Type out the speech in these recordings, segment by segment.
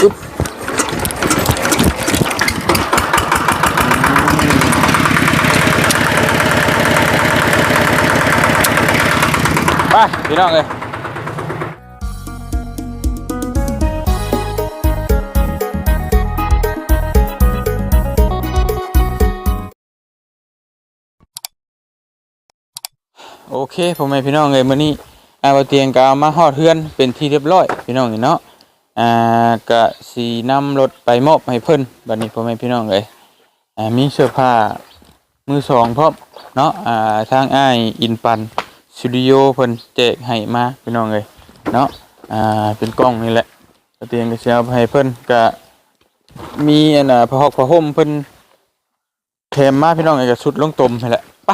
ปึ๊บไปพี่น้องเลยโอเคผมให้พี่น้องเลยมื้อนี้อาบเตียงก็เอามาฮอดเฮือนเป็นที่เรียบร้อยพี่น้องเนาะ อ่ากะสีนำรถไปมอบให้เพิ่นบัดนี้ผมให้พี่น้องเลยอ่ามีเสื้อผ้ามือสองพร้อมเนาะอ่าทางอ้ายอินปันสตูดิโอเพิ่นแจกให้มาพี่น้องเลยเนาะอ่าเป็นกล้องนี่แหละเตียงก็สิเอาให้เพิ่นก็มีอันน่ะผ้าหอกผ้าห่มเพิ่นแถมมาพี่น้องเอ้ยก็สุดลงตมนี่แหละไป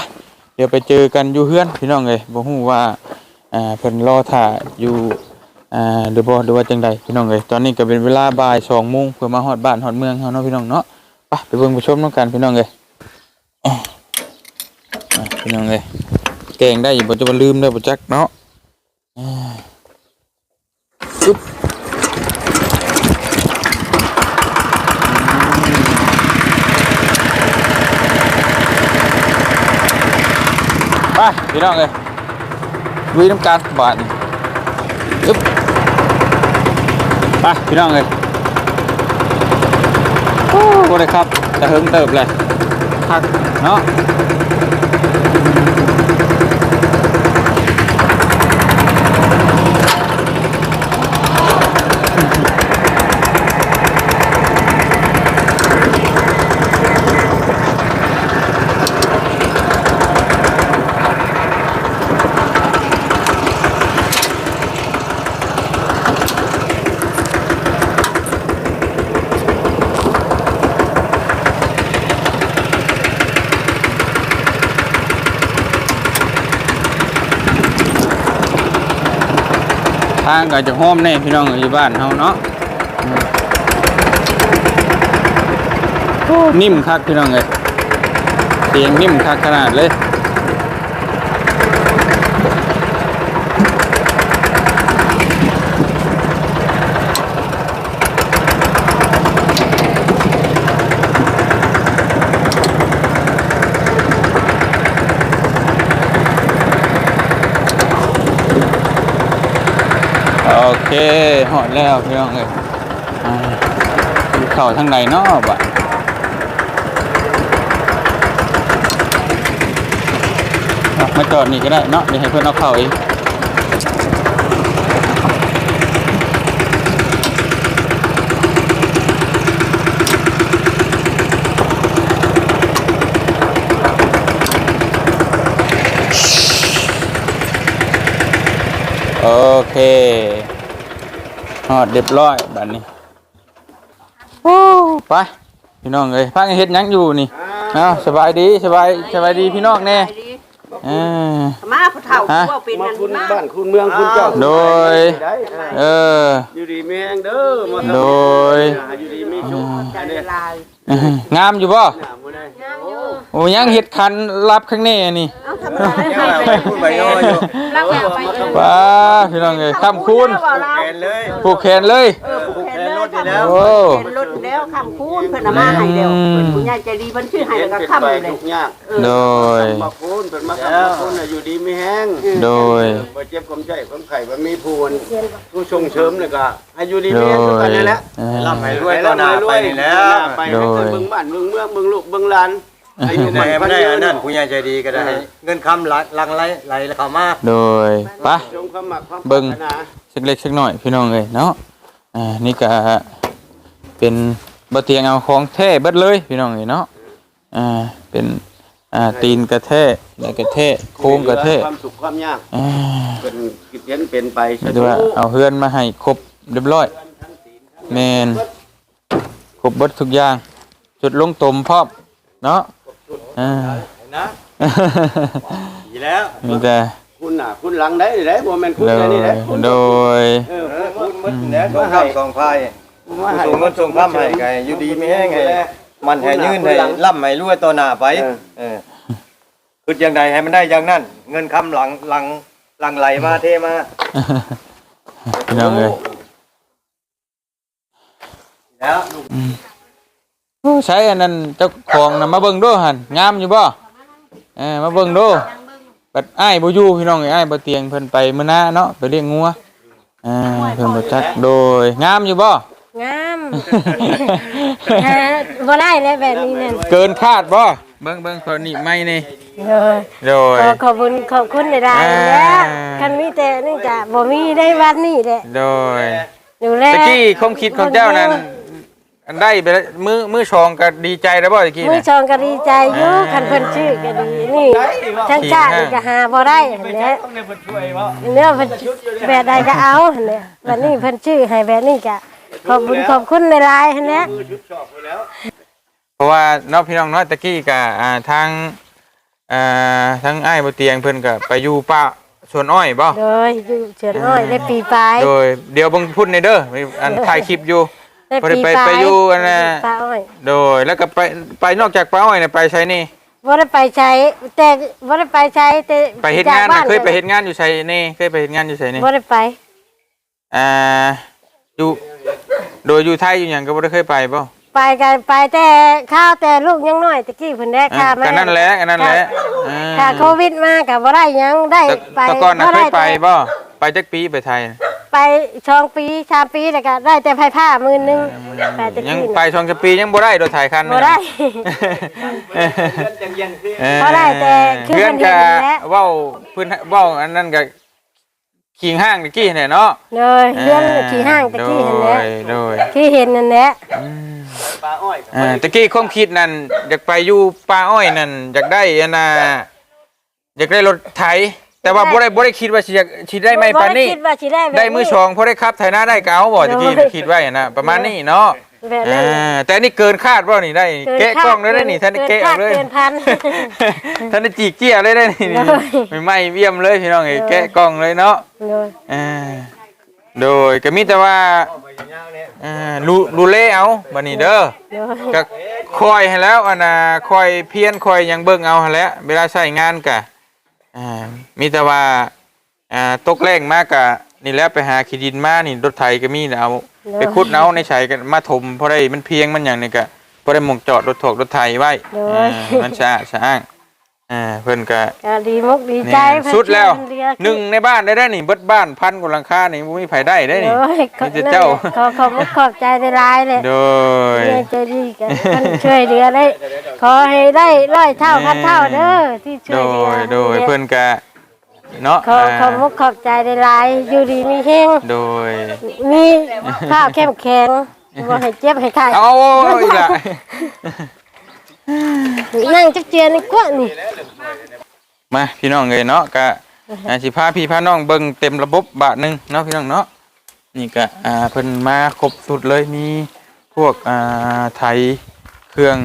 เดี๋ยวไปเจอกันอยู่เฮือนพี่น้องเลยบ่ฮู้ว่าอ่าเพิ่นรอท่าอยู่ อ่าหรือบ่หรือว่าจังใดพี่น้องเลยตอนนี้ก็เป็นเวลาบ่าย2โมงเพื่อมาฮอดบ้านฮอดเมืองเฮาเนาะพี่น้องเนาะไปไปเบิ่งไปชมนํกันพี่น้องเลยอะพี่น้องเลยแกงได้อยู่บ่จะบ่ลืมเด้อบ่จักเนาะปึ๊บไปพี่น้องเลยลุยน้ำกันบาดนี้อึ๊บ ไปพี่น้องเลยโอ้โหเลยครับจะเฮิงเติบเลยพักเนาะ ทางก็จะห้อมแน่พี่น้องอยู่บ้านเฮาเนาะอืมโอ้นิ่มคักพี่น้องเลยเสียงนิ่มคักขนาดเลย เคหอดแล้วพี่น้องเลยเข่าทางไหนเนาะบะมาจอดนี่ก็ได้เนาะเดี๋ยวให้เพื่อนเอาเข่าเองโอเค หอดเรียบร้อยบัดนี้โอ้ไปพี่น้องเลยพักนเฮ็ดหยังอยู่นี่เอาสบายดีสบายสบายดีพี่น้องแน่เออมาผู้เฒ่าฮะว่าเป็นมานั่นคุณมาบ้านคุณเมืองคุณเจ้าโดย ได้เออ อยู่ดีมีแรงเด้อมาทำโดย อยู่ดีมีชุกใจอันนี้ลายงามอยู่ป่ะหน้ามื้อใดโอ้ยังเห็ดคันรับข้างในนี่ เอาทำอะไรยังเอาไปพูดไปย่ออยู่ร่างเอาไปเองว้าพี่น้องเลยข้ามคูณแกนเลยผูกแขนเลยเออผูกแขนเลยผูกแขนรถนี่แล้วโอ้แขนรถแล้วคำคูณเพิ่นเอามาให้เดียวอืมเพิ่นผู้ใหญ่ใจดีเพิ่นชื่อให้เห็นแล้วก็เป็นค้ำไปเลยทุกยากโดยมาคูณเป็นมาคำมาคูณน่ะอยู่ดีมีแห้งโดยบ่เจ็บความใจความไข้บ่มีผู้นผู้ส่งเสริมเลยก็ให้อยู่ดีโดมีแห้งทุกคนยนั่นแหละเออร่ำให้รวยต่อหน้าไปนี่แหล้วไปให้เกิดเบิ่งบ้านเบิ่งเมืองเบิ่งลูกเบิ่งหลาน อายุได้มันไม่พันได้ยือันนนั้นผู้ใหญ่ใจดีก็ได้ เงินคำหลักลังไหลไหลเข้ามาโดยไปจงความหมักความเบิ่งปรารถนาสักเล็กสักหน่อยพี่น้องเลยเนาะอ่านี่ก็เป็นบะเตียงเอาของแท้เบิดเลยพี่น้องเลยเนาะอ่าเป็นอ่าตีนกระแทกแล้วกระแทกโค้งกระแทกความสุขความยากอ่าเป็นคิดเห็นเป็นไปหมายถึงว่าเอาเฮือนมาให้ครบเรียบร้อยแมนครบเบิดทุกอย่างจุดลงตมพร้อมเนาะ อ่านะดีแล้วมีแต่คุณน่ะคุณหลังได้ได้บ่แม่นคุณโดแค่นี้ยได้โดยเออเออคุคุณณมึมึดดแล้แล้ววก็ส่งให้คำส่งพายมาให้ส่งเงินส่งคำให้ไงอยู่ดีไม่แห้งไงมันให้ยืนให้ล่ำให้รวยต่อหน้าไปเออคืออย่างใดให้มันได้อย่างนั้น เงินคำหลังหลังหลังไหลมาเทมาพี่น้องเลยแล้วลูกโอ้ ใช้อันนั้นเจ้าของน่ะมาเบิ่งดูหั่นงามอยู่บ่เออมาเบิ่งดูบัดอ้ายบ่อยู่พี่น้องเอ้ยอ้ายบ่เตียงเพิ่นไปมื้อหน้าเนาะไปเลี้ยงงัวอ่าเพิ่นบ่จักโดยงามอยู่บ่ งามฮะบ่ได้แล้วแบบนี้นั่นเกินคาดบ่เบิ่งเบิ่งคนนี้ไม่นี่เลยโดย ขอขอบคุณขอบคุณในรายๆแล้วอ่าคันมีแต่นี่จะบ่มีได้วันนี้แหละโดย ดูแลตะกี้ความคิดของเจ้านั้น อันได้ไปแล้วมือมือชองก็ดีใจแล้วบ่ตะกี้มือน่ะ ชองก็ดีใจอยู่คันเพิ่นชื่อก็ดีนี่ทั้งชาตินี่ก็หาบ่ได้เห็นแหละต้องได้เพิ่นช่วยบ่ เนี่ยเพิ่นแบบใดก็เอาเห็นแหละวันนี้เพิ่นชื่อให้แบบนี้ก็ขอบคุณขอบคุณในรายๆเห็นแหละเพราะว่าเนาะพี่น้องเนาะตะกี้ก็อ่าทางอ่าทั้งอ้ายบ่เตียงเพิ่นก็ไปอยู่ป่าสวนอ้อยบ่ โดยอยู่เฉินอ้อยได้ปีปลายโดยเดี๋ยวเบิ่งพูดในเด้อมีอันถ่ายคลิปอยู่ได้ บ่ได้ปีไปปลายไปอยู่อันน่ะปลาอ้อยโดยแล้วก็ไปไปนอกจากป่าอ้อยเนี่ยไปใช้นี่ บ่ได้ไปใช้แต่บ่ได้ไปใช้แต่ไปเฮ็ดงานจกบ้น่ะเคยไปเฮ็ดงานอยู่ไสนี่เคยไปเฮ็ดงานอยู่ไสนี่บ่ได้ไปอ่าอยู่โดยอยู่ไทยอยู่หยังก็บ่ได้เคยไปบ่ไปกันไปแต่ข้าวแต่ลูกยังน้อยตะกี้เพิ่นได้อะค่ามาก็นั่นแหละก็นั่นแหละอ่าค่าโควิดมาก็บ่ได้หยังได้แต่ไปแต่ก่อนน่ะเคยไปแต่บ่ไปจักปีไปไทย ไปช่องปีชามปีแล้วก็ได้แต่ไผผ้าหมื่นหนึงไปตะยังกี้ไปช่องจะปียังบ่ได้โดยถ่ายคันบ่ได้ จังเย็นคือบ่ได้แต่คือเพื่อมันนเห็ก็นแล้ว เว้าเพิ่นเว้าอันนั้นก็ขิงห้างตะกี้เนี่ยเนาะเลยเรื่องขี่ห้างตะกี้เห็นแล้วโดยที่เห็นนั่นแหละปลาอ้อยอ่าตะกี้ความคิดนั่นอยากไปอยู่ป่าอ้อยนั่นอยากได้อันน่ะอยากได้รถไถ แต่ว่าบ่ได้บ่ได้คิดว่าสิอยากสิได้ไม่ปานนี้ บ่คิดว่าสิได้แบบได้มือสองพอได้ครับไถนาได้ก็เอาบ่ตะกี้โดยคิดไว้นะประมาณนี้เนาะแบบนั้น อ่าแต่นี่เกินคาดบ่นี่ได้เกินแกะกล้องเลยได้นี่ท่านได้เกิแกะนออกเลยคาดเกินพันท่านได้จีกเจี้ยเลยได้นี่โดยไม่ไหม่เยี่ยมเลยพี่น้องเอ้ยโดยแกะกล้องเลยเนาะเลยอ่าโดยก็มีแต่ว่าอ่ารูรูเล่เอาบัดนี้เด้อเลยก็คอยให้แล้วอันน่ะคอยเพี้ยนคอยหยังเบิ่งเอาหั่นแหล้วเวลาใช้งานกะ อ่ามีแต่ว่าอ่าตกแรงมากกะนี่แหล้วไปหาขี้ดินมานี่รถไถก็มีนะเอาไปขุดเอาในใช้กันมาถมเพราะได้มันเพียงมันหยังนี่ก็บ่ได้หมองจอดรถถกรถไถไว้อ่ามันสะอาดสะอ้าง อ่าเพิ่นก็ก็ดีมุกดีใจนี่เพิ่นสุดแล้วเพิ่เรียกหนึ่งในบ้านได้ได้นี่เบิดบ้านพันกว่าหลังคานี่บ่มีไผได้ได้นี่โอ้ยขอมีแต่เจ้าขอขอบขอบใจในรายเลยโดยเรียนใจดีกันท่านช่วยเหลือได้ ขอให้ได้ร้อยเท่าพันเท่าเด้อที่ช่โดวยเหลือยโดยเพิ่นก็เนาะขอขอบอ่ามุกขอบใจในรายอยู่ดีมีแห้งโดย มีข้าวเข้มแข็งบ่ให้เจ็บให้ไข้เอาอีกละ นั่งจักเจียนกว่านี่มาพี่น้องเลยเนาะก็อ่าสิพาพี่พาน้องเบิ่งเต็มระบบบาทหนึ่งเนาะพี่น้องเนาะนี่ก็อ่าเพิ่นมาครบสุดเลยมีพวกอ่าไถเครื่อง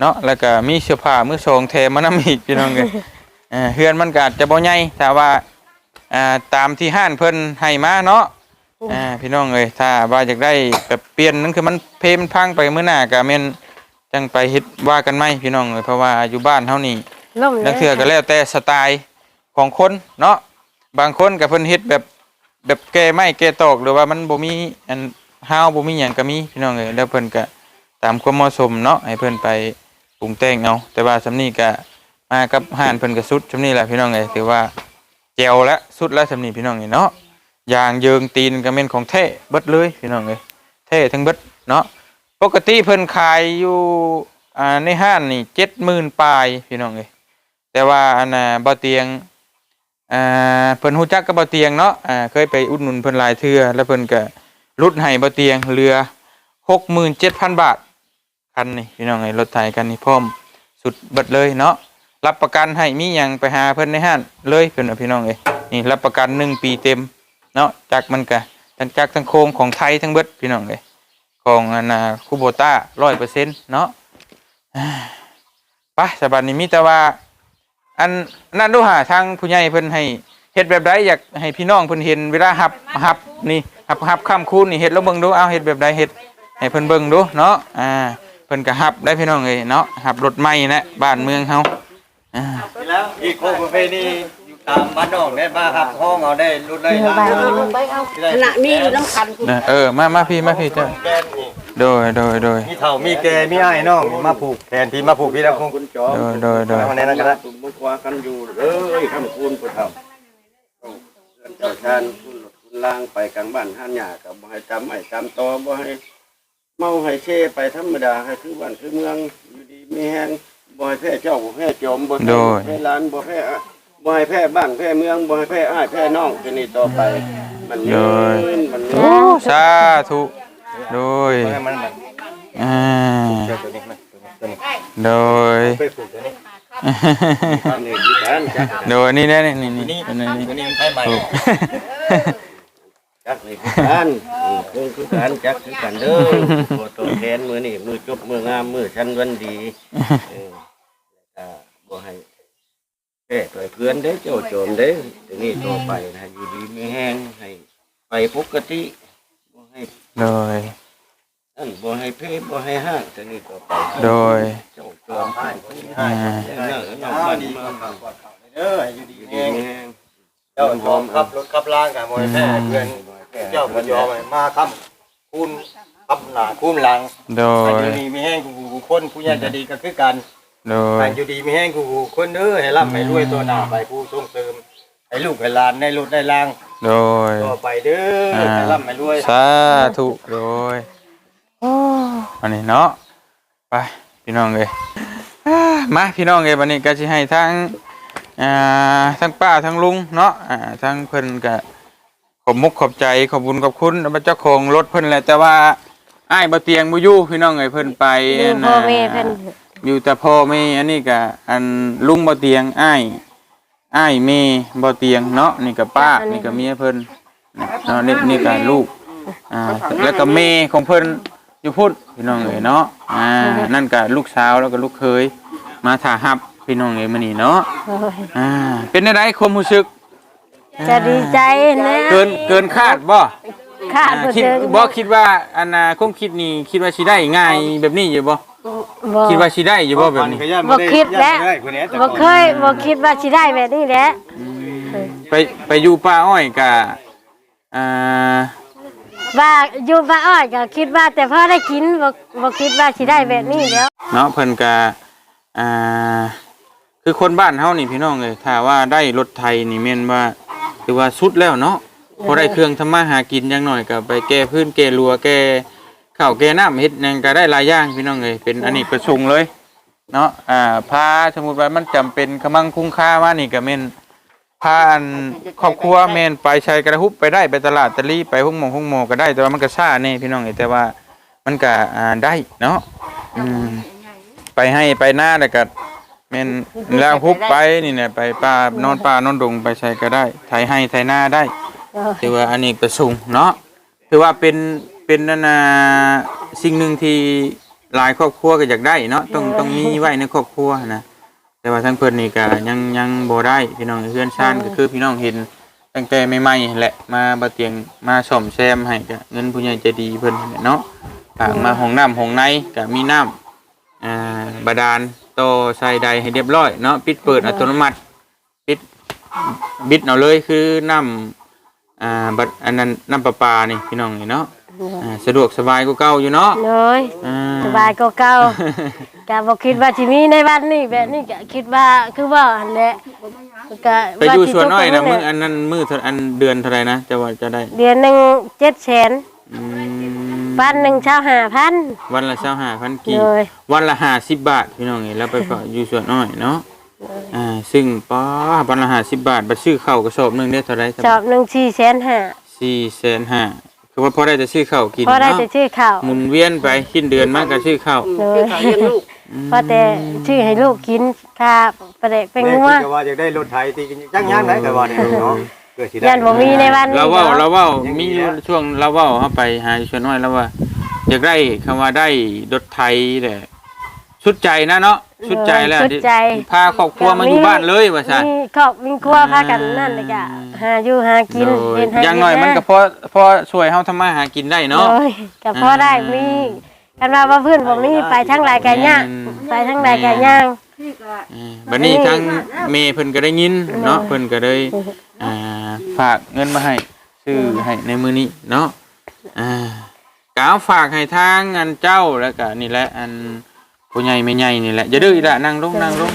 เนาะแล้วก็มีเสื้อผ้ามือสองแถมมานำอีกพี่น้องเลยเอ่อเฮือนมันก็อาจจะบ่ใหญ่แต่ว่าอ่าตามที่ห้านเพิ่นให้มาเนาะอ่าพี่น้องเอ้ยถ้าว่าอยากได้แบบเปลี่ยนนั่นคือมันเพมันพังไปมื้อหน้าก็แม่น จังไปเฮ็ดว่ากันไหมพี่น้องเอ้ยเพราะว่าอยู่บ้านเฮานี่ล่มนักเทื่อก็แล้วแต่สไตล์ของคนเนาะบางคนก็เพิ่นเฮ็ดแบบแบบแก้ไม้แก้ตอกหรือว่ามันบ่มีอันห้าวบ่มีหยังก็มีพี่น้องเอ้ยแล้วเพิ่นก็ตามความเหมาะสมเนาะให้เพิ่นไปปรุงแต่งเอาแต่ว่าสำนี้ก็มากับห่านเพิ่นก็สุดชำนี้แหละพี่น้องเอ้ยถือว่าแจวและสุดแล้วสำนี้พี่น้องเอ้ยเนาะยางเยิงตีนก็เป็นของแท้เบิดเลยพี่น้องเอ้ยแท้ทั้งเบิดเนาะ ปกติเพิ่นขายอยู่อ่าในห้านนี่70,000ปลายพี่น้องเอ้ยแต่ว่าอันน่ะบ่เตียงอ่าเพิ่นฮู้จักกับบ่เตียงเนาะอ่าเคยไปอุดหนุนเพิ่นหลายเทื่อแล้วเพิ่นก็ลดให้บ่เตียงเรือหลือ67,000บาทคันนี่พี่น้องเอ้ยรถไถคันนี้พร้อมสุดเบิดเลยเนาะรับประกันให้มีหยังไปหาเพิ่นในห้านเลยเพิ่นว่าพี่น้องเอ้ยนี่รับประกันหนึ่งปีเต็มเนาะจักมันกะทั้งจักทั้งโครงของไทยทั้งเบิดพี่น้องเอ้ย ของอันน่ะคูโบต้าร้อยเปอร์เซ็นต์เนาะอ่าไปสบัดนี้มีแต่ว่าอันนั่นดูหาทางผู้ใหญ่เพิ่นให้เฮ็ดแบบใดอยากให้พี่น้องเพิ่นเห็นเวลาหับหับนี่หับหับข้ามคูนี่เฮ็ดแล้วเบิ่งดูเอาเฮ็ดแบบใดเฮ็ดให้เพิ่นเบิ่งดูเนาะอ่าเพิ่นก็ฮับได้พี่น้องเอ้ยเนาะฮับรถใหม่นะบ้านเมืองเฮาอ่าแล้วอีกโคประเพณี ตามบ้านนอกได้มาครับห้องเอาได้รุ่นได้เดี๋ยวล้างบางเอาขณะนี้อยู่น้ำคันคุณเออมามาพี่มาพี่เจ้าแกนนี่โดยโดยโดยมีเฒ่ามีแก่มีอ้ายน้องมาผูกแทนที่มาผูกพี่แล้วคงคุณจอมโดยโดยโดยเอาแน่นอนกันนะตุ่มมุกว่ากันอยู่เอ้ยคำคูณผู้เฒ่าต้องเงินเจ้าชานคุณหลดคุณล่างไปกลางบ้านห้านหยากับบ่ให้จำให้จำต่อบ่ให้เมาให้เช่ไปธรรมดาให้คือบ้านคือเมืองอยู่ดีมีแฮงบ่ให้แพ้เจ้าบ่แพ้โจมบ่โดให้ยแพ้ร้านบ่แพ้อะ บ่ให้แพ้บ้านแพ้เมืองบ่ให้แพ้อ้ายแพ้น้องทีนี้ต่อไป มันยืนมันยืนสาธุโดยให้มันมันอ่าเจ้าตัวนี้มันตัวนี้โดย ไปผูกตัวนี้อันนี้คือการจักโดยนี่แน่นี่นี่ตัวนี่นี้อันนี้ตัวนี้มันใช้ใหม่ถูกจักนี่คือการอืมคงคือการจักคือกันเด้อตัวตัวแทนมือนี่มือจบมืองามมือชันวันดีเอออ่าบ่ให้ แพ้ตัวเพื่อนเด้อเจ้าโจมเด้อทีนี้ต่อไปนะอยู่ดีมีแห้งให้ไปปกติบ่ให้โดย นั่นบ่ให้เพบ่ให้ห้างทีนี้ต่อไปโดย เจ้าโจมให้อ่าเออเออเออบ้านเมืองเด้อให้อยู่ดีอยู่มีดีแฮงมีแห้งเจ้าพร้อมขับรถขับล่างกับมวยแท้เพื่อนเจ้าบ่ยอมให้มาค้ำคูณค้ำหน้าคูณหลังโดให้ยอยู่ดีมีแห้งกูกูคนผู้ใหญ่จะดีก็คือกัน โดย ให้อยู่ดีมีแห้งกูกูคนเด้อให้ร่ำให้รวยตัวหน้าไปผู้ส่งเสริมให้ลูกให้หลานในรถได้ล่างโดย ต่อไปเด้อให้ร่ำให้รวยสาธุโดยโอ้อันนี้เนาะไปพี่น้องเลยอ่ามาพี่น้องเลยวันนี้ก็จะให้ทั้งอ่าทั้งป้าทั้งลุงเนาะอ่าทั้งเพิ่นก็ขอบมุกขอบใจขอบบุญขอบคุณเจ้าของรถเพิ่นแหละแต่ว่าอ้ายบ่เตียงบ่อยู่พี่น้องเอ้ยเพิ่นไปอยู่พ่อแม่เพิ่น อยู่แต่พ่อแม่อันนี้ก็อันลุงบ่เตียงอ้ายอ้ายแม่บ่เตียงเนาะนี่ก็ป้านี่ก็เมียเพิ่นเนาะนี่นี่ก็ลูกอ่าแล้วก็เมย์ของเพิ่นอยู่พุทธพี่น้องเอ๋ยเนาะอ่านั่นก็ลูกสาวแล้วก็ลูกเคยมาถ่าฮับพี่น้องเอ๋ยมื้อนี้เนาะโอ้ยอ่าเป็นได้ไรความรู้สึกจะดีใจนะเกินเกินคาดบ่คาดบ่คิดถึงบ่คิดว่าอันน่ะความคิดนี่คิดว่าสิได้ง่ายแบบนี้อยู่บ่ บ่คิดว่าสิได้อยู่บ่แบบนี้ บ่คิดแล้วบ่เคยบ่คิดว่าสิได้แบบนี้แหละไปไปอยู่ป่าอ้อยก็อ่าว่าอยู่บ้านอ้อยก็คิดว่าแต่พอได้กินบ่บ่คิดว่าสิได้แบบนี้แล้วเนาะเพิ่นก็อ่าคือคนบ้านเฮานี่พี่น้องเอ้ยถ้าว่าได้รถไทยนี่แม่นว่าถือว่าสุดแล้วเนาะพอได้เครื่องทำมาหากินอยังหน่อยก็ไปแก้พื้นแก้รัวแก้ ข้าวแกน้ำเฮ็ดหยังก็ได้หลายอย่างพี่น้องเอ้ยเป็นอันนี้ประสงเลย เนาะอ่าพาสมมุติว่ามันจำเป็นกำลังคุ้มค่าว่านี่ก็แม่นพาอันครอบครัวแม่นไปใช้กระหุบไปได้ไปตลาดตะลี่ไปห้องหมองห้องหมอก็ได้แต่ว่ามันก็ซ่าแน่พี่น้องเอ้ยแต่ว่ามันก็อ่าได้เนาะอืม ไปให้ไปหน้าแล้วก็แม่นแล้วฮุบไปนี่เนี่ยไปป่านอนป่านอนดงไปใช้ก็ได้ไถให้ไถหน้าได้ ถือว่าอันนี้ประสงเนาะถือว่าเป็น เป็นนานาสิ่งหนึ่งที่หลายครอบครัวก็อยากได้เนาะต้องต้องมีไว้ในครอบครัวนะแต่ว่าทั้งเพิ่นนี่ก็ยังยังบ่ได้พี่น้องเพื่อนชานก็คือพี่น้องเห็นตั้งแต่ใหม่ๆแหละมาบ่เตียงมาซ่อมแซมให้ก็เงินผู้ใหญ่ใจดีเพิ่นนั่นแหละเนาะฝากมาห้องน้ำห้องในก็มีน้ำอ่าบาดาลโตอใส่ใดให้เรียบร้อยเนาะปิดเปิดอัตโนมัติปิดบิดเอาเลยคือน้ำอ่าบัดอันนั้นน้ำประปานี่พี่น้องนี่เนาะ อ่าสะดวกสบายกว่าเก่าอยู่เนาะเลยอ่สบายกว่าเก่าก็บ่คิดว่าสิมีในวันนี้แบบนี้ก็คิดว่าคือว่าหั่นแหละก็ไปอยู่สิสวนน้อยนะทุกมึงคอันนั้นมือเท่าอันเดือนเท่าไหรนะจะว่าจะได้เดือนหนึง700,000 อืมวันหนึงเช้า5,000วันละเช้าหาพันกีเลย วันละห้าสิบบาทพี่น้องนี่แล้วไปฝากอยู่สวนน้อยเนาะอ่าซึ่งป้าวันละห้าสิบบาทบัดซื้อข้าวกระสอบหนึงได้เท่าไหรสอบหนึง4,500,000สี่แสนห้า คือว่าพอได้จะซื้อข้าวกินพอได้เนาะแต่ชื่อข้าวหมุนเวียนไปขึ้นเดือนมากก็ซื้อข้าวเลคือยเขาเลี้ยงลูกพอแต่ชื่อให้ลูกกินค่าประเดะเป็นแม่งัวคิดว่าอยากได้รถไถตีกันจังย่างไหนก็ว่าเนี่ยเนาะเกิดสิได้ ยันบ่มีในวันนี้เราเว่าเราเนาะเว่ามีอยู่ช่วงเราเว่าเข้าไปหาชวนน้อยแล้วว่า อยากได้คำว่าได้รถไทยแหละชุดใจนะเนาะ ชุดใจแล้วชุดใจพาครอบครัวมาอยู่บ้านเลยว่าซั่น มีครอบมีครัวพากันนั่นเลยก็หาอยู่หากินโดยเฮ็ดให้อย่างน้อยมันก็พอพอช่วยเฮาทำมาหากินได้เนาะโอ้ยก็พอได้มีกันว่าว่าเพื่อนบ่มีไปทั้งหลายกันย่างไปทั้งหลายกันย่างอ่าบัดนี้ทั้งเมย์เพิ่นก็ได้ยินเนาะเพิ่นก็เลยอ่าฝากเงินมาให้ซื้อให้ในมื้อนี้เนาะอ่ากเอาฝากให้ทางอันเจ้าแล้วก็นี่แหละอัน ผู้ใหญ่ไม่ใหญ่นี่แหละอย่าดื้ออีละนั่งลงนั่งลง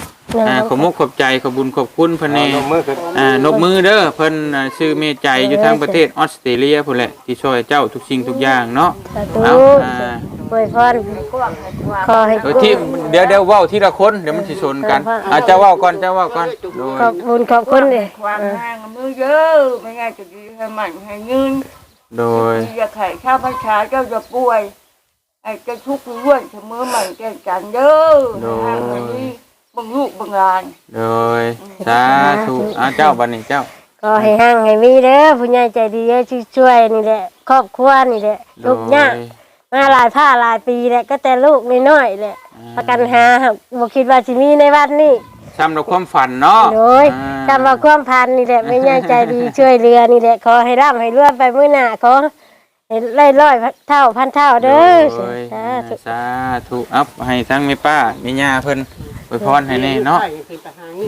อ่าขอบมุกขอบใจขอบบุญขอบคุณเพิ่นแน่เอาลงมือขึ้นอ่านบมือเด้อเพิ่นอ่าชื่อเมใจอยู่ทางประเทศออสเตรเลียพุ่นแหละที่ช่วยเจ้าทุกสิ่งทุกอย่างเนาะสาธุเอาอ่าอวยพรขอให้โดยที่เดี๋ยวเดี๋ยวเว้าทีละคนเดี๋ยวมันสิชนกันอาเจ้าเว้าก่อนเจ้าเว้าก่อนโดยขอบคุณขอบคุณเลยความแห้งมือเยอะไม่ง่ายจะดีให้มันให้เงินโดยอย่าไข่ข้าวพรรษาเจ้าจะป่วย ไอ้เจะทุกข์ร่วนเสมอใหม่แก่กันเด้อห้างอันนี้บังลูกบังหลานโดยสาธุอาเจ้าบัดนี้เจ้าขอให้ห่างให้มีเด้อผู้ใหญ่ใจดีเยอะช่วยๆนี่แหละครอบครัวนี่แหละโดลูกยากยมาหลายผ้าหลายปีแหละก็แต่ลูกน้อยๆแหละประกันหาครับบ่คิดว่าสิมีในวันนี้ซ้ำเราความฝันเนาะโดยอ่าจำว่าความพันนี่แหละไม่ย่ายใจดีช่วยเรือนี่แหละขอให้ร่ำให้รวยไปมื้อหน้าขอ ให้ไล่ร้อยเท่าพันเท่าเด้อโดยสาธุสาธุอัพให้ทั้งแม่ป้าแม่ย่าเพิ่นอวยพรให้แน่เนาะ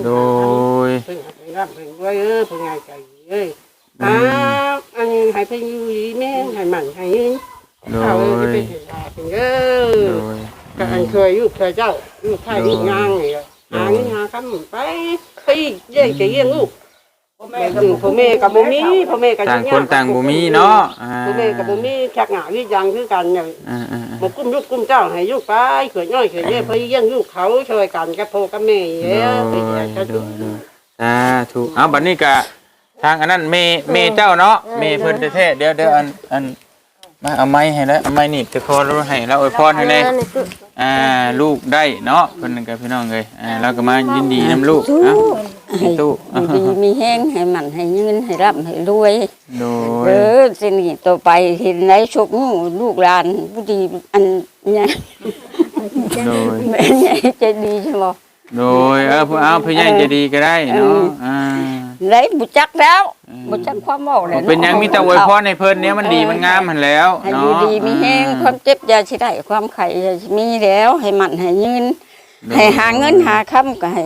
โดย เพิ่นให้รับให้รวยเออเพิ่นให้ใจดีเอ้ยอ้าวอันนี้ให้เพิ่นอยู่ดีแม่งให้มันให้ยืนโดเอาเอ้ยยเป็นเหตุการณ์เป็นเด้โดอยก็อันเคยอยู่เคยเจ้าอยู่ไทยอยู่งางนี่แหละหาเงินหาคำไปไปเลี้ยงจะเลี้ยงลูก พ่อแม่กับพ่อแม่กับบ่มีพ่อแม่กับต่างคนต่างบ่มีเนาะอ่าพ่อแม่กับบ่มีชักหน้าวิจังคือกันเนี่ยอ่าอ่าอ่าบ่กุ้มลูกกุ้มเจ้าให้ลูกไปเขือน้อยเขือเย่เพื่อเลี้ยงลูกเขาช่วยกันกับพ่อกับแม่โดเอ้ยไปยเลี้ยงกันโดยโดยสาธุเอาบัดนี้ก็ทางอันนั้นเมเมเจ้าเนาะเมเพิ่นแท้ๆเดี๋ยวเดี๋ยวอันอัน มาเอาไม้ให้แล้วเอาไม้นี่จะคอแล้วให้แล้วอวยพรให้แน่อ่าลูกได้เนาะเพิ่นกับพี่น้องเลยอ่าเราก็มายินดีนํลูกเอ้าให้ตู้ดีมีแห้งให้มันให้ยืนให้ร่ำให้รวยโดเอยอสินี่ต่อไปเห็นไหนชกงูลูกหลานผู้ดีอันเนี่ยโดยแม่ใหญ่ใจดีใช่บ่โดยเออผู้เอาพี่ใหญ่ใจะดีก็ได้เนาะอ่า ได้บุจักแล้วบุจักความบอกเลยเป็นหยังมีแต่อวยพรให้เพิ่นเนี้ยมันดีมันงามหันแล้วให้เนาะอยู่ดีมีแห้งความเจ็บอยาสิได้ความไข่อยาสิมีแล้ว ให้มันให้ยืนให้หาเงินหาคำก็ให้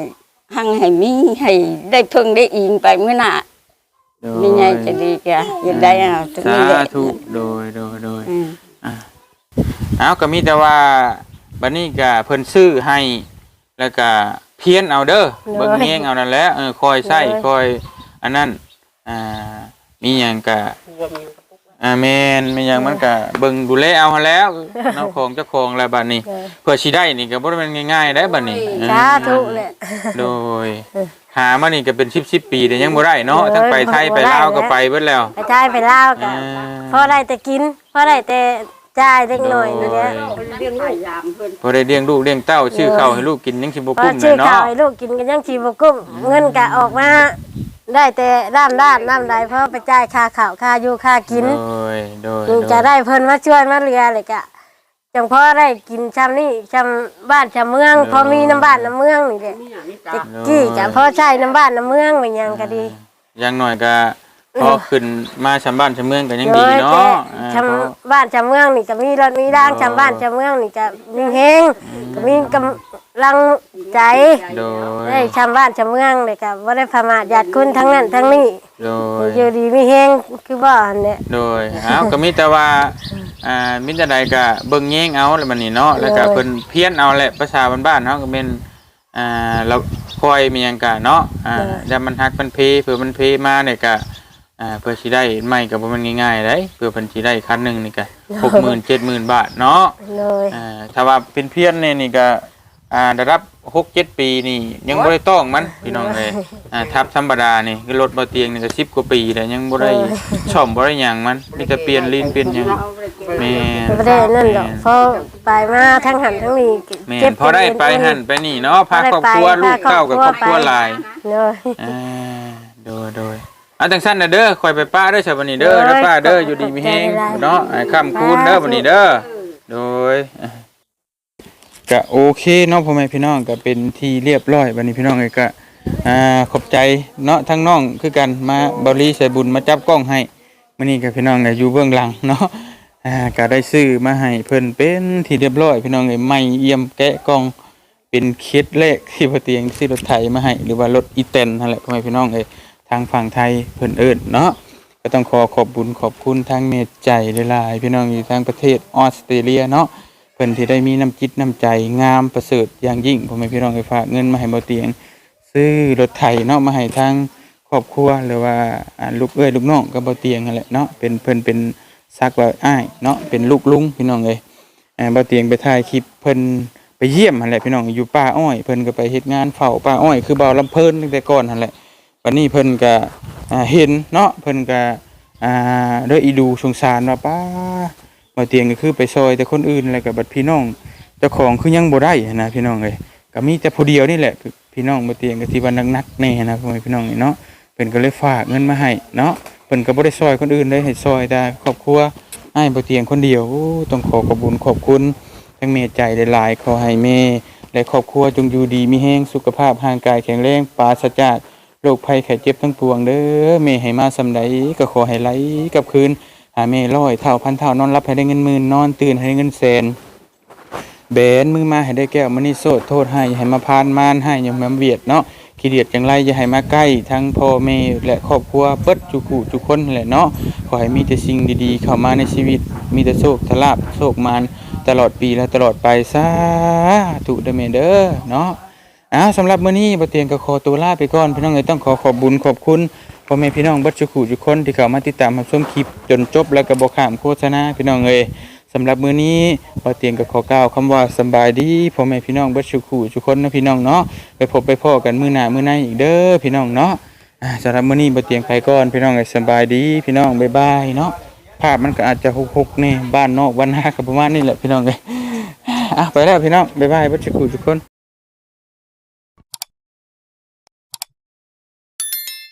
หังให้มีให้ได้เพิ่งได้อิงไปเมื่อหน้าโดยมีใหญ่จะดีแกอย่าได้เอาตรงสานี้แหละธุโดยโดยโดยอืมเอาก็มีแต่ว่าบัดนี้ก็เพิ่นซื้อให้แล้วก็ เพี้ยนเอาเด้อเบิ่งแยงเอานั่นแหละเออคอยใส่คอยอันนั้นอ่ามีหยังก็อ่าแม่นแม่นหยังมันก็เบิ่งดูแลเอาหั้นแหล้วเนาะของเจ้าของแล้วบัดนี้ เพื่อสิได้นี่ก็บ่ได้แม่นง่ายๆได้บัดนี้สาธุแหละ โดยหามานี่ก็เป็น10 10ปีแต่ยังบ่ได้เนาะโอ้ยทั้งไปไทยบ่ไปได้ ลาวก็แล้วไปเบิดแล้วไปทายไปลาวกัอ่านพอได้แต่กินพอได้แต่ จ่ายเล็กน้อยนี่แหละเลี้ยงลูกยามเพิ่นบ่ได้เลี้ยงลูกเลี้ยงเต้าชื่อข้าวให้ลูกกินยังสิบ่พอกุ้มเลชื่อยข้าเนาะวให้ลูกกินกันยังชีบกุ้มเงินกะออกมา ได้แต่ด้านด้านน้ำใดเพราะไปจ่ายค่าข้าวค่าอยู่ค่ากิน โดยโดยจึงจะได้เพิ่นมาช่วยมาเรือเลยกะจังพอได้กินชำนี่ชำบ้านชำเมือง พอมีน้ำบ้านน้ำเมืองนี่แหละมีหยังมีตาตะกี้จะพอใช้น้ำบ้านน้ำเมืองมันยังก็ดี อย่างน้อยก็พอขึ้นมาชำบ้านชำเมืองก็ยังดีโดยเนาะแต่อ่าชเพราะำ บ้านชำเมืองนี่ก็มีรถมีร่างชำบ้านชำเมืองนี่ก็มีเฮงก็มีกำลังใจโดยได้ชำบ้านชำเมืองเลยก็บ่ได้พมาทญาติคุณทั้งนั้นทั้งนี้โดยอยู่ดีมีเฮงคือบ่หั่นเนี่ย โดยเอาก็มีแต่ว่าอ่ามิแต่ใดก็เบิ่งแยงเอาแล้วมันนี่เนาะแล้วก็เพิ่นเพี้ยนเอาแหละภาษาบ้านๆเฮาก็เป็นอ่าเราคอยมีหยังกะเนาะอ่าอย่ามันฮักมันเพเผื่อมันเพมาเนี่ยก็ อ่าเพื่อสิได้ไม่ก็บ่แมันง่ายๆเด้เพื่อเพิ่นสิได้คันหนึงนี่ก็60,000 70,000 บาทเนาะเลยอ่าถ้าว่าเป็นเพี้ยนเนี่ยนี่ก็อ่าได้รับ6-7 ปีนี่ยังบ่ได้ต้องมันพี่น้องเอ้ยอ่าทับธรรมดานี่คือรถบ่เตียงนี่ก็10กว่าปีแล้วยังบ่ได้ซ่อมบ่ได้หยังมันมีแต่เปลี่ยนลิ้นเปลี่ยนหยังแม่นบ่ได้นั่นดอกพอไปมาทั้งหันทั้งนี้แม่เจ็นบพอได้ไปหั่นไปนี่เนาะพาครอบครัวลูกเต้ากับครอบครัวหลายเลยอ่าโดยโดยเอาจังซั่นน่ะเด้อคอยไปป้าเด้อชาวบันนี้เด้อแล้วป้าเด้ออยู่ดีมีแฮงเนาะไอ้ค่ำคูณเด้อบันนี้เด้อโดยอะก็โอเคเนาะพ่อแม่พี่น้องก็เป็นที่เรียบร้อยบัดนี้พี่น้องเอ้ยก็อ่าขอบใจเนาะทั้งน้องคือกันมาบริใส่บุญมาจับกล้องให้มื้อนี้ก็พี่น้องก็อยู่เบื้องหลังเนาะอ่าก็ได้ซื้อมาให้เพิ่นเป็นที่เรียบร้อย พี่น้องเอ้ยไม่เอี่ยมแกะกล่องเป็นเคสแรกที่พอเตียงซื้อรถไถมาให้หรือว่ารถอีแตนนั่นแหละพ่อแม่พี่น้องเอ้ย ทางฝั่งไทยเพิ่นเอิ้นเนาะก็ต้องขอขอบบุญขอบคุณทางเมตใจหลายๆพี่น้องอยู่ทางประเทศออสเตรเลียเนาะเพิ่นที่ได้มีน้ำจิตน้ำใจงามประเสริฐอย่างยิ่งพ่อแม่พี่น้องไปฝากเงินมาให้บ่เตียง ซื้อรถไถเนาะมาให้ทางครอบครัวหรือว่าลูกเอ้ยลูกน้องก็บ่เตียงนั่นแหละเนาะเป็นเพิ่นเป็นซักว่าอ้ายเนาะเป็นลูกลุงพี่น้องเอ้ยอ่าบ่เตียงไปถ่ายคลิปเพิ่นไปเยี่ยมหั่นแหละพี่น้องอยู่ป่าอ้อยเพิ่นก็ไปเฮ็ดงานเฝ้าป่าอ้อยคือเบาลำเพิ่นตั้งแต่ก่อนหั่นแหละ วันนี้เพิ่นก็เห็นเนาะเพิ่นก็อ่าด้วยอีดูสงสารว่าป้าบ่เตียงก็คือไปซอยแต่คนอื่นแล้วก็บัดพี่น้องเจ้าของคือยังบ่ได้นะพี่น้องเอ้ยก็มีแต่ผู้เดียวนี่แหละพี่น้องบ่เตียงก็ที่ว่านักๆแน่นะพี่น้องเนาะเพิ่นก็เลยฝากเงินมาให้เนาะเพิ่นก็บ่ได้ซอยคนอื่นเลยให้ซอยแต่ครอบครัวให้บ่เตียงคนเดียวต้องขอขอบคุญขอบคุณทั้งเมตใจหลายๆขอให้แม่และครอบครัวจงอยู่ดีมีแรงสุขภาพร่างกายแข็งแรงปราศจาก โรคภัยไข้เจ็บทั้งปวงเด้อแม่ให้มาสำใดก็ขอให้ไหลกับคืน หาแม่ร้อยเท่าพันเท่านอนรับให้ได้เงินหมื่นนอนตื่นให้ได้เงินแสนแบนมือมาให้ได้แก้วมณีโสดโทษให้อย่าให้มาพานมานให้อย่ามาเบียดเนาะขี้เดียดจังไรอย่าให้มาใกล้ ทั้งพ่อแม่และครอบครัวเปิดจุกุจุคนแหละเนาะขอให้มีแต่สิ่งดีๆ เข้ามาในชีวิต มีแต่โชคทลาบโชคมานตลอดปีและตลอดไปสาธุเด้อแม่เด้อเนาะ อ้าสำหรับมื้อนี้บ่เตียงก็ขอตัวลาไปก่อนพี่น้องเอ้ยต้องขอขอบบุญขอบคุณพ่อแม่พี่น้องบัดจุกุจุกคนที่เข้ามาติดตามรับชมคลิปจนจบแล้วก็บ่ข้ามโฆษณาพี่น้องเอ้ยสำหรับมื้อนี้พอเตียงกับขอกล่าวคำว่าสำบายดีพ่อแม่พี่น้องบัดสุขุทุกคนนะพี่น้องเนาะไปพบไปพ่อกันมื้อหน้ามื้อในอีกเด้อพี่น้องเนาะอ่าสำหรับมื้อนี้บ่เตียงไปก่อนพี่น้องให้สำบายดีพี่น้องบ๊ายบายเนาะภาพมันก็อาจจะฮกๆนี่บ้านนอกบ้านนาก็ประมาณนี้แหละพี่น้องเอ้ยอะไปแล้วพี่น้องบ๊ายบายบัดสุขุทุกคน